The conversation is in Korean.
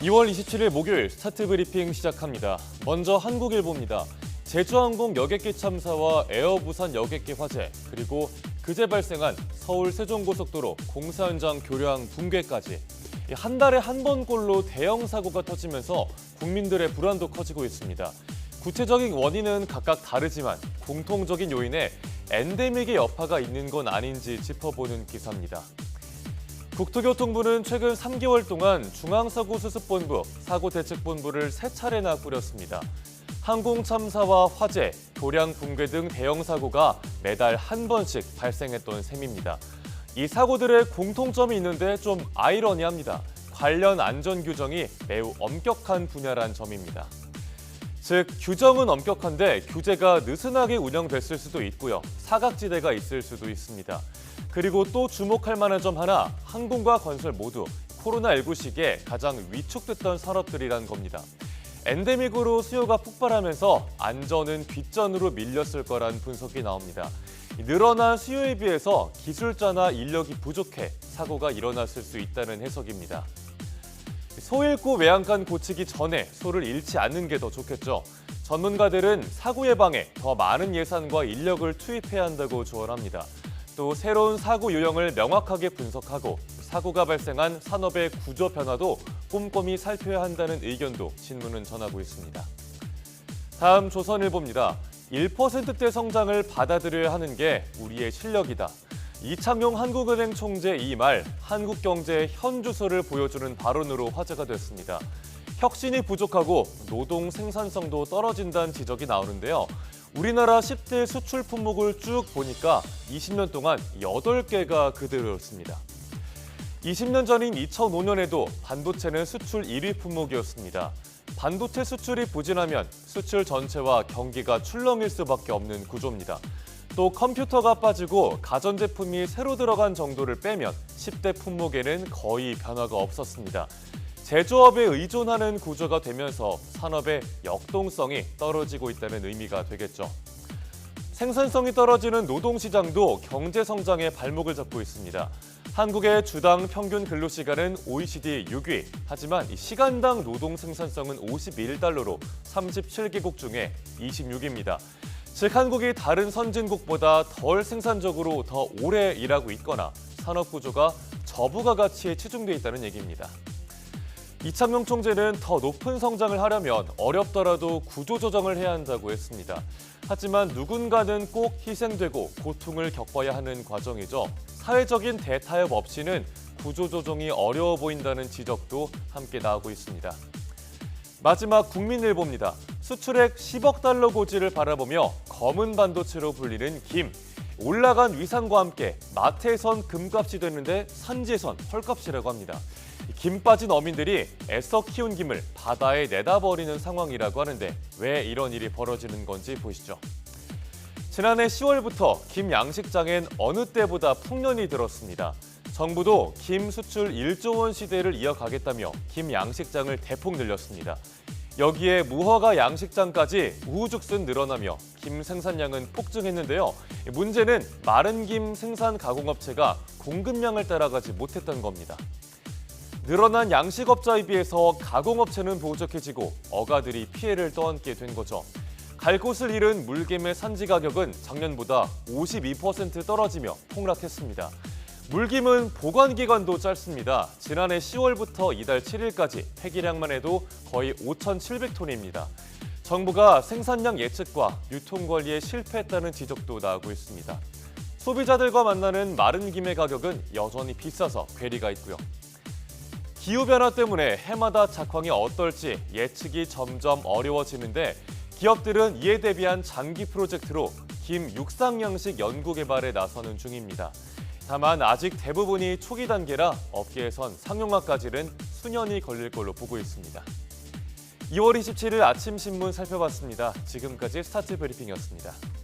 2월 27일 목요일 스타트 브리핑 시작합니다. 먼저 한국일보입니다. 제주항공 여객기 참사와 에어부산 여객기 화재, 그리고 그제 발생한 서울 세종고속도로 공사 현장 교량 붕괴까지 이한 달에 한 번꼴로 대형 사고가 터지면서 국민들의 불안도 커지고 있습니다. 구체적인 원인은 각각 다르지만 공통적인 요인에 엔데믹의 여파가 있는 건 아닌지 짚어보는 기사입니다. 국토교통부는 최근 3개월 동안 중앙사고수습본부, 사고대책본부를 세 차례나 꾸렸습니다. 항공 참사와 화재, 교량 붕괴 등 대형 사고가 매달 한 번씩 발생했던 셈입니다. 이 사고들의 공통점이 있는데 좀 아이러니합니다. 관련 안전 규정이 매우 엄격한 분야란 점입니다. 즉 규정은 엄격한데 규제가 느슨하게 운영됐을 수도 있고요. 사각지대가 있을 수도 있습니다. 그리고 또 주목할 만한 점 하나, 항공과 건설 모두 코로나19 시기에 가장 위축됐던 산업들이란 겁니다. 엔데믹으로 수요가 폭발하면서 안전은 뒷전으로 밀렸을 거란 분석이 나옵니다. 늘어난 수요에 비해서 기술자나 인력이 부족해 사고가 일어났을 수 있다는 해석입니다. 소 잃고 외양간 고치기 전에 소를 잃지 않는 게 더 좋겠죠. 전문가들은 사고 예방에 더 많은 예산과 인력을 투입해야 한다고 조언합니다. 또 새로운 사고 유형을 명확하게 분석하고 사고가 발생한 산업의 구조 변화도 꼼꼼히 살펴야 한다는 의견도 신문은 전하고 있습니다. 다음 조선일보입니다. 1%대 성장을 받아들여야 하는 게 우리의 실력이다. 이창용 한국은행 총재 이 말 한국 경제의 현 주소를 보여주는 발언으로 화제가 됐습니다. 혁신이 부족하고 노동 생산성도 떨어진다는 지적이 나오는데요. 우리나라 10대 수출 품목을 쭉 보니까 20년 동안 8개가 그대로였습니다. 20년 전인 2005년에도 반도체는 수출 1위 품목이었습니다. 반도체 수출이 부진하면 수출 전체와 경기가 출렁일 수밖에 없는 구조입니다. 또 컴퓨터가 빠지고 가전제품이 새로 들어간 정도를 빼면 10대 품목에는 거의 변화가 없었습니다. 제조업에 의존하는 구조가 되면서 산업의 역동성이 떨어지고 있다는 의미가 되겠죠. 생산성이 떨어지는 노동시장도 경제 성장의 발목을 잡고 있습니다. 한국의 주당 평균 근로시간은 OECD 6위. 하지만 이 시간당 노동 생산성은 51달러로 37개국 중에 26위입니다. 즉 한국이 다른 선진국보다 덜 생산적으로 더 오래 일하고 있거나 산업 구조가 저부가 가치에 치중돼 있다는 얘기입니다. 이창용 총재는 더 높은 성장을 하려면 어렵더라도 구조 조정을 해야 한다고 했습니다. 하지만 누군가는 꼭 희생되고 고통을 겪어야 하는 과정이죠. 사회적인 대타협 없이는 구조 조정이 어려워 보인다는 지적도 함께 나오고 있습니다. 마지막 국민일보입니다. 수출액 10억 달러 고지를 바라보며 검은 반도체로 불리는 김. 올라간 위상과 함께 마트에선 금값이 되는데 산지에선 헐값이라고 합니다. 김 빠진 어민들이 애써 키운 김을 바다에 내다버리는 상황이라고 하는데 왜 이런 일이 벌어지는 건지 보시죠. 지난해 10월부터 김 양식장엔 어느 때보다 풍년이 들었습니다. 정부도 김 수출 1조 원 시대를 이어가겠다며 김 양식장을 대폭 늘렸습니다. 여기에 무허가 양식장까지 우후죽순 늘어나며 김 생산량은 폭증했는데요. 문제는 마른 김 생산 가공업체가 공급량을 따라가지 못했던 겁니다. 늘어난 양식업자에 비해서 가공업체는 부족해지고 어가들이 피해를 떠안게 된 거죠. 갈 곳을 잃은 물김의 산지 가격은 작년보다 52% 떨어지며 폭락했습니다. 물김은 보관 기간도 짧습니다. 지난해 10월부터 이달 7일까지 폐기량만 해도 거의 5,700톤입니다. 정부가 생산량 예측과 유통 관리에 실패했다는 지적도 나오고 있습니다. 소비자들과 만나는 마른 김의 가격은 여전히 비싸서 괴리가 있고요. 기후변화 때문에 해마다 작황이 어떨지 예측이 점점 어려워지는데 기업들은 이에 대비한 장기 프로젝트로 김 육상 양식 연구 개발에 나서는 중입니다. 다만 아직 대부분이 초기 단계라 업계에선 상용화까지는 수년이 걸릴 걸로 보고 있습니다. 2월 27일 아침 신문 살펴봤습니다. 지금까지 스타트 브리핑이었습니다.